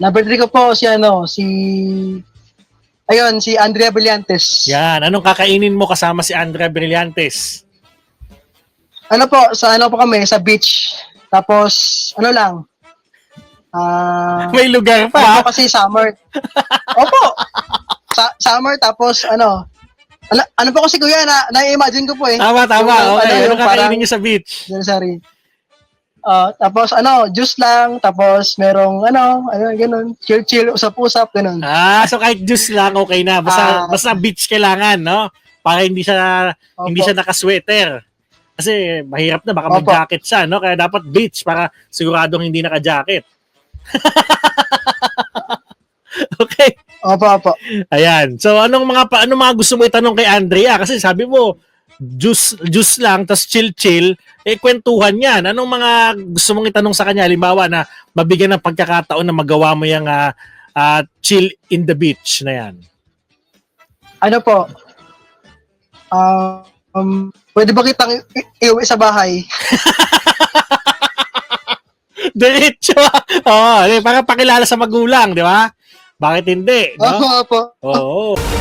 Number 3 ko po si ano, si Ayun, si Andrea Brillantes. Yan. Anong kakainin mo kasama si Andrea Brillantes? Ano po, sa ano po kami, sa beach. Tapos, ano lang, ah, May lugar ano pa. po kasi summer. Opo! Sa, summer, tapos ano, ano, ano po kasi kuya, na, na-imagine ko po eh. Tama, tama. Yung, Okay. ano, Anong yung parang- kakainin niyo sa beach? Yan, sorry. Ah, tapos ano, juice lang, tapos merong ano, ano, ganun, chill-chill, usap-usap, ganun. Ah, so kahit juice lang, okay na. Basta, Ah. basta beach kailangan, no? Para hindi siya Opo. hindi siya naka-sweater. Kasi mahirap na, baka Opo. mag-jacket siya, no? Kaya dapat beach para siguradong hindi naka-jacket. okay. Opo, opo. Ayan. So anong mga anong mga gusto mo itanong kay Andrea kasi sabi mo juice juice lang tas chill chill eh kwentuhan 'yan. Anong mga gusto mong itanong sa kanya halimbawa na mabigyan ng pagkakataon na magawa mo yung ah, ah, chill in the beach na 'yan. Ano po? Ah, um, pwede ba kitang iuwi sa bahay? Diretso. Oo, oh, para pakilala sa magulang, di ba? Bakit hindi? Opo, No? opo. Oo.